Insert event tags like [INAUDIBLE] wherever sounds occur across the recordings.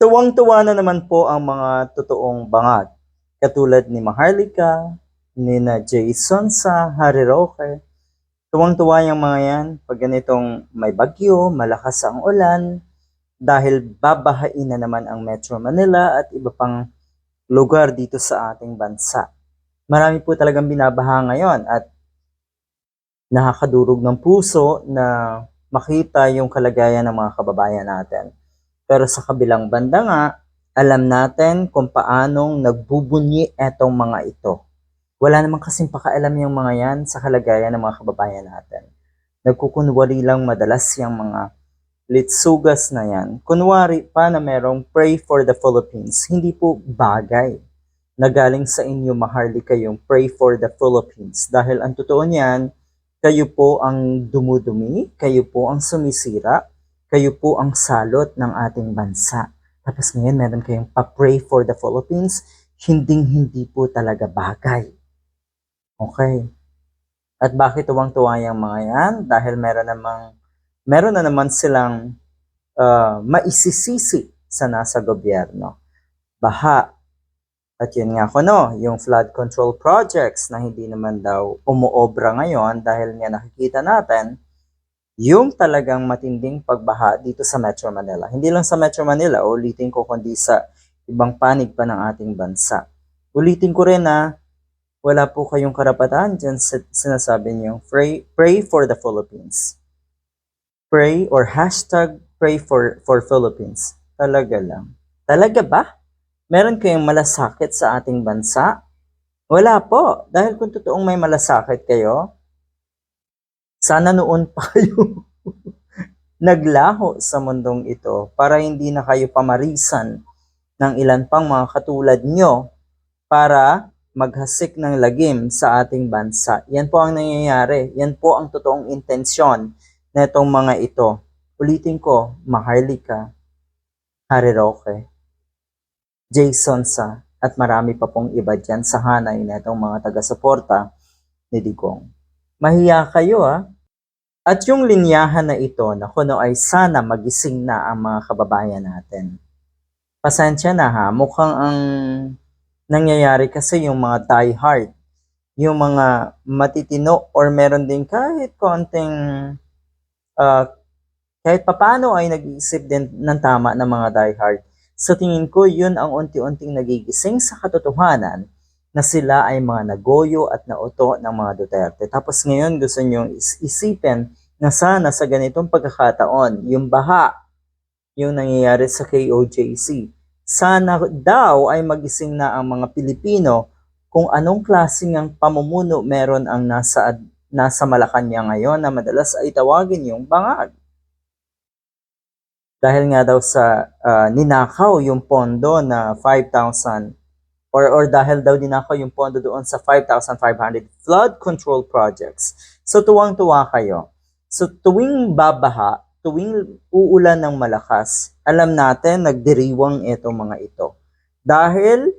Tuwang-tuwa na naman po ang mga totoong bangag, katulad ni Maharlika, ni na Jason sa Harry Roque. Tuwang-tuwa yung mga yan pag ganitong may bagyo, malakas ang ulan, dahil babahain na naman ang Metro Manila at iba pang lugar dito sa ating bansa. Marami po talagang binabaha ngayon at nakakadurog ng puso na makita yung kalagayan ng mga kababayan natin. Pero sa kabilang banda nga, alam natin kung paanong nagbubunyi etong mga ito. Wala naman kasing pakialam yung mga yan sa kalagayan ng mga kababayan natin. Nagkukunwari lang madalas yung mga litsugas na yan. Kunwari pa na merong pray for the Philippines. Hindi po bagay na galing sa inyo maharlika yung pray for the Philippines. Dahil ang totoo niyan, kayo po ang dumudumi, kayo po ang sumisira, kayo po ang salot ng ating bansa. Tapos ngayon meron kayong pa-pray for the Philippines, hinding hindi po talaga bagay. Okay. At bakit tuwang-tuwa yung mga yan? Dahil meron namang meron na naman silang uh, maisisisi sa nasa gobyerno. Baha. At yun nga ko no, yung flood control projects na hindi naman daw umuobra ngayon dahil nga nakikita natin yung talagang matinding pagbaha dito sa Metro Manila. Hindi lang sa Metro Manila, ulitin ko kundi sa ibang panig pa ng ating bansa. Ulitin ko rin na wala po kayong karapatan dyan sa sinasabi niyo, pray, pray for the Philippines. Pray or hashtag pray for, for Philippines. Talaga lang. Talaga ba? Meron kayong malasakit sa ating bansa? Wala po. Dahil kung totoong may malasakit kayo, sana noon pa [LAUGHS] kayo naglaho sa mundong ito para hindi na kayo pamarisan ng ilan pang mga katulad nyo para maghasik ng lagim sa ating bansa. Yan po ang nangyayari. Yan po ang totoong intensyon na itong mga ito. Ulitin ko, Maharlika, Harry Roque, Jason sa, at marami pa pong iba dyan sa hanay na itong mga taga-suporta ni Digong. Mahiya kayo ah. At yung linyahan na ito na kuno ay sana magising na ang mga kababayan natin. Pasensya na ha, mukhang ang nangyayari kasi yung mga die-hard, yung mga matitino or meron din kahit konting uh, kahit papano ay nag-iisip din ng tama ng mga die-hard. Sa tingin ko, yun ang unti-unting nagigising sa katotohanan na sila ay mga nagoyo at nauto ng mga Duterte. Tapos ngayon gusto nyo isipin na sana sa ganitong pagkakataon, yung baha, yung nangyayari sa KOJC, sana daw ay magising na ang mga Pilipino kung anong klaseng ang pamumuno meron ang nasa, nasa Malacanang ngayon na madalas ay tawagin yung bangag. Dahil nga daw sa uh, ninakaw yung pondo na 5,000 or or dahil daw dinakaw yung pondo doon sa 5,500 flood control projects. So tuwang-tuwa kayo. So tuwing babaha, tuwing uulan ng malakas, alam natin nagdiriwang itong mga ito. Dahil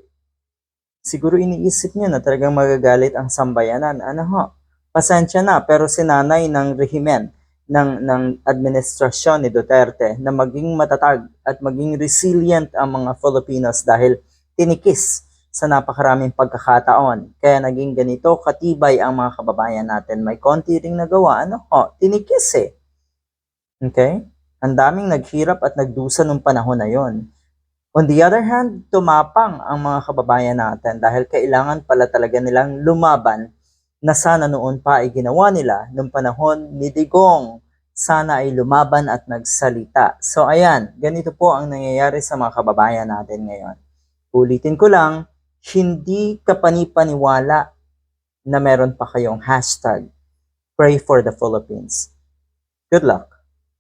siguro iniisip niya na talagang magagalit ang sambayanan. Ano ho? Pasensya na, pero sinanay ng rehimen ng, ng administrasyon ni Duterte na maging matatag at maging resilient ang mga Filipinos dahil tinikis sa napakaraming pagkakataon. Kaya naging ganito katibay ang mga kababayan natin. May konti ring nagawa. Ano ho? Tinikis eh. Okay? Ang daming naghirap at nagdusa nung panahon na yon. On the other hand, tumapang ang mga kababayan natin dahil kailangan pala talaga nilang lumaban na sana noon pa ay ginawa nila nung panahon ni Digong. Sana ay lumaban at nagsalita. So ayan, ganito po ang nangyayari sa mga kababayan natin ngayon. Ulitin ko lang, hindi kapanipaniwala na meron pa kayong hashtag pray for the Philippines. Good luck.